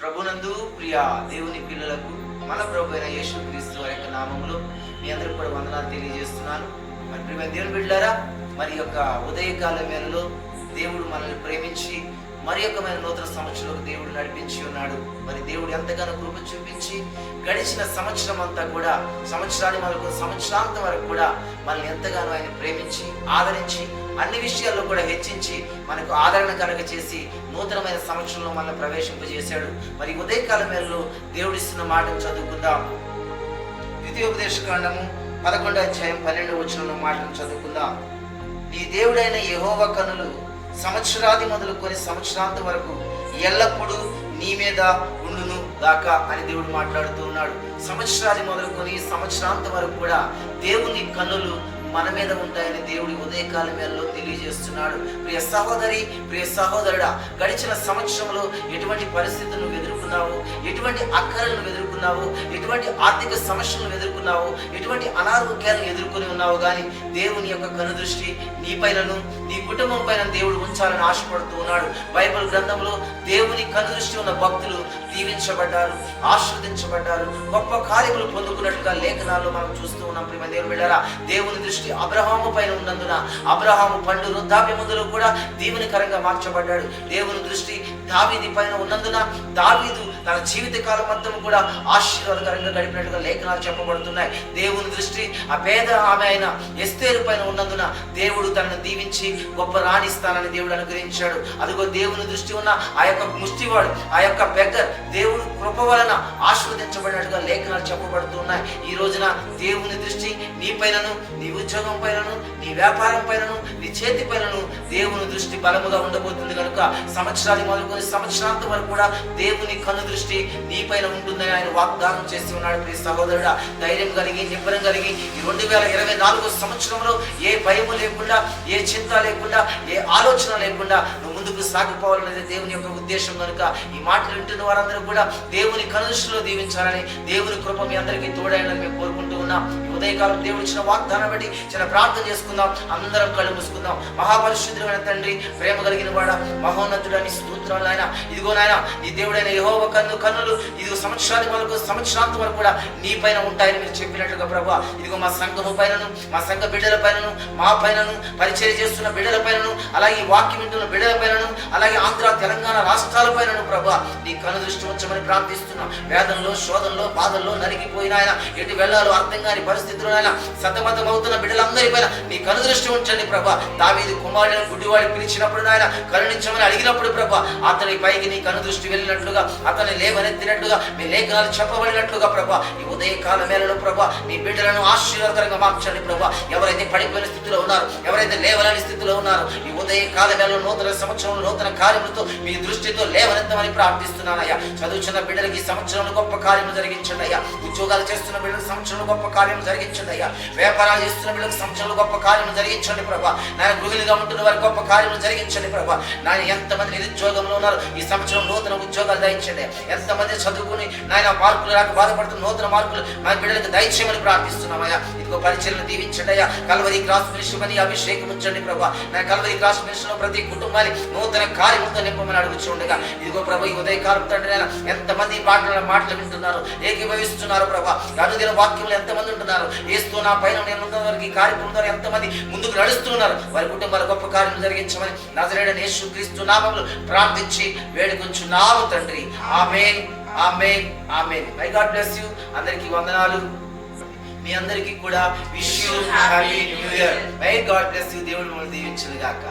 ప్రభునందు ప్రియ దేవుని పిల్లలకు మన ప్రభు అయిన యేసు క్రీస్తు వారి యొక్క నామంలో మీ అందరికి కూడా వందనాలు తెలియజేస్తున్నాను. మరి ప్రియ దేవుని బిడ్డారా మరి యొక్క ఉదయకాల వేళలో దేవుడు మనల్ని ప్రేమించి మరి యొక్కమైన నూతన సంవత్సరంలో దేవుడు నడిపించి ఉన్నాడు. మరి దేవుడు ఎంతగానో కృప చూపించి గడిచిన సంవత్సరం అంతా కూడా సంవత్సరాన్ని మనకు సంవత్సరాంతం వరకు కూడా మనల్ని ఎంతగానో ఆయన ప్రేమించి ఆదరించి అన్ని విషయాల్లో కూడా హెచ్చించి మనకు ఆదరణ కలగ చేసి నూతనమైన సంవత్సరంలో మనల్ని ప్రవేశింపజేశాడు. మరి ఉదయకాల వేళలో దేవుడిస్తున్న మాటను చదువుకుందాం. ద్వితీయోపదేశ కాండము పదకొండో అధ్యాయం పన్నెండు వచ్చిన మాటను చదువుకుందాం. నీ దేవుడైన యహోవ కనులు సంవత్సరాది మొదలుకొని సంవత్సరాంతం వరకు ఎల్లప్పుడూ నీ మీద ఉండును దాకా అని దేవుడు మాట్లాడుతూ ఉన్నాడు. సంవత్సరాది మొదలుకొని సంవత్సరాంతం వరకు కూడా దేవుని కన్నులు మన మీద ఉంటాయని దేవుడి ఉదయకాల వేళలో తెలియజేస్తున్నాడు. ప్రియ సహోదరి ప్రియ సహోదరుడా గడిచిన సంవత్సరంలో ఎటువంటి పరిస్థితులను ఎదుర్కొన్నావు? ఎటువంటి అక్కరలను ఎదుర్కొన్నావు? ఎటువంటి ఆర్థిక సమస్యలను ఎదుర్కొన్నావు? ఎటువంటి అనారోగ్యాలను ఎదుర్కొని ఉన్నావు? కానీ దేవుని యొక్క కనుదృష్టి నీ పైనను నీ కుటుంబం పైన దేవుడు ఉంచాలని ఆశపడుతూ ఉన్నాడు. బైబిల్ గ్రంథంలో దేవుని కనుదృష్టి ఉన్న భక్తులు దీవించబడ్డారు ఆశ్రదించబడ్డారు గొప్ప కార్యములు పొందుకున్నట్టుగా లేఖనాల్లో మనం చూస్తూ ఉన్నాం ప్రిమ దేవుని బిడ్డారా. దేవుని దృష్టి అబ్రహాము పైన ఉన్నందున అబ్రహాము పండు వృద్ధాప్య ముందులో కూడా దీవెనకరంగా మార్చబడ్డాడు. దేవుని దృష్టి దావీది పైన ఉన్నందున దావీదు తన జీవిత కాలం అంతా కూడా ఆశీర్వాదకరంగా గడిపినట్టుగా లేఖనాలు చెప్పబడుతున్నాయి. దేవుని దృష్టి ఆ పేద ఆమె అయిన ఎస్తేరు పైన ఉన్నందున దేవుడు తనను దీవించి గొప్ప రాణిస్తానని దేవుడు అనుగ్రహించాడు. అదిగో దేవుని దృష్టి ఉన్న ఆ యొక్క ముష్టివాడు ఆ యొక్క బెగ్గర్ దేవుడు కృప వలన ఆశీర్వదించబడినట్టుగా లేఖనాలు చెప్పబడుతున్నాయి. ఈ రోజున దేవుని దృష్టి నీ పైనను నీ ఉద్యోగం పైనను నీ వ్యాపారం పైనను నీ చేతి పైనను దేవుని దృష్టి బలముగా ఉండబోతుంది కనుక సంవత్సరాలు మొదలుకొని సంవత్సరాంత వరకు కూడా దేవుని కను దృష్టి నీ పైన ఉంటుందని ఆయన వాగ్దానం చేసి ఉన్నాడు. ప్రియ సహోదరుడా ధైర్యం కలిగి నిబ్బరం కలిగి ఈ రెండు వేల ఇరవై నాలుగో సంవత్సరంలో ఏ భయము లేకుండా ఏ చింత లేకుండా ఏ ఆలోచన లేకుండా నువ్వు ముందుకు సాగిపోవాలనేది దేవుని యొక్క ఉద్దేశం కనుక ఈ మాటలు వింటున్న వారందరూ కూడా దేవుని కనుదృష్టిలో దీవించాలని దేవుని కృప మీ అందరికీ తోడైనని మేము కోరుకుంటూ ఉన్నాం. ఉదయకాలం దేవుడు ఇచ్చిన వాగ్దానం బట్టి చిన్న ప్రార్థన చేసుకుందాం. అందరం కళ్ళు మూసుకుందాం. మహాపరిశుద్ధుడైన తండ్రి ప్రేమ కలిగిన వాడ మహోన్నతుడని స్తోత్రాలు ఆయన ఇదిగో నాయన ఈ దేవుడైన యహోవ కన్ను కన్నులు ఇదిగో సంవత్సరానికి వరకు సంవత్సరాంతం వరకు కూడా నీ పైన ఉంటాయని మీరు చెప్పినట్టుగా ప్రభా ఇదిగో మా సంఘము పైనను మా సంఘ బిడ్డల పైనను మా పైనను పరిచయం చేస్తున్న బిడ్డల పైనను అలాగే వాక్యం వింటున్న బిడ్డల పైనను అలాగే ఆంధ్ర తెలంగాణ రాష్ట్రాల పైనను ప్రభా. నీ కను దృష్టి ఉంచమని ప్రార్థిస్తున్నాం. వేదంలో శోధనలో బాధల్లో నలిగిపోయిన ఆయన ఎటు వెళ్ళాలో అర్థం కాని పరిస్థితుల్లో ఆయన సతమతమవుతున్న బిడ్డలందరి పైన నీ కను దృష్టి ఉంచండి ప్రభా. దావీది కుమారుడు గుడ్డివాడి పిలిచినప్పుడు నాయన కరుణించమని అడిగినప్పుడు ప్రభా అతని పైకి నీ కను దృష్టి వెళ్ళినట్లుగా అతని లేవనెత్తినట్లుగా మీ లేఖనాలు చెప్పబడినట్లుగా ప్రభా ఈ ఉదయకాల మేళలో ప్రభా నీ బిడ్డలను ఆశీర్వాదకరంగా మార్చండి ప్రభా. ఎవరైతే పడిపోయిన స్థితిలో ఉన్నారు ఎవరైతే లేవలేని స్థితిలో ఉన్నారు ఈ ఉదయ కాల నూతన సంవత్సరం నూతన కార్యములతో మీ దృష్టితో లేవనెత్తమని ప్రార్థిస్తున్నానయ్యా. చదువుచున్న బిడ్డలకి ఈ సంవత్సరంలో గొప్ప కార్యము జరిగించండి అయ్యా ఉద్యోగాలు చేస్తున్న బిడ్డలకు సంవత్సరంలో గొప్ప కార్యం జరిగించండి అయ్యా వ్యాపారాలు చేస్తున్న బిడ్డలకు సంవత్సరంలో గొప్ప కార్యం జరిగించండి ప్రభా. నాయన గృహిణిగా ఉంటున్న వారికి గొప్ప కార్యం జరిగించండి ప్రభా. నాయన ఎంతమంది నిరుద్యోగంలో ఉన్నారు ఈ సంవత్సరం నూతన ఉద్యోగాలు దయచండి ఎంతమంది చదువుకుని నాయన మార్కులు రాక బాధపడుతున్న నూతన మార్కులు మా బిడ్డలకు దయచేయమని ప్రార్థిస్తున్నామయ్యా. ఇదిగో పరిచయం దీవించండి అయ్యా. కల్వరి క్రాస్ మినిస్టర్ అని అభిషేకం ఉంచండి ప్రభా. నా కల్వరి క్రాస్ మినిస్టర్ ప్రతి కుటుంబాన్ని నూతన కార్యములతో నింపమని అడుగుచుండగా ఇదిగో ప్రభు ఈ ఉదయకాలం తండ్రి ఎంతమంది పాటల మాటలు వింటున్నారు ఏకీభవిస్తున్నారు ప్రభా అనుదిన వాక్యంలో ఎంతమంది ఉంటున్నారు ఏస్తూ నా పైన నేను ఉన్న వారికి ఈ కార్యక్రమం ద్వారా ఎంతమంది ముందుకు నడుస్తున్నారు వారి కుటుంబాల గొప్ప కార్యం జరిగించమని నజరేడని యేసు క్రీస్తు నామములు ప్రార్థించి వేడుకొంచున్నాము తండ్రి. Amen amen amen. My God bless you అందరికీ వందనాలు. మీ అందరికీ కూడా wish you happy new year. My God bless you దేవుడు మిమ్మల్ని దీవించును గాక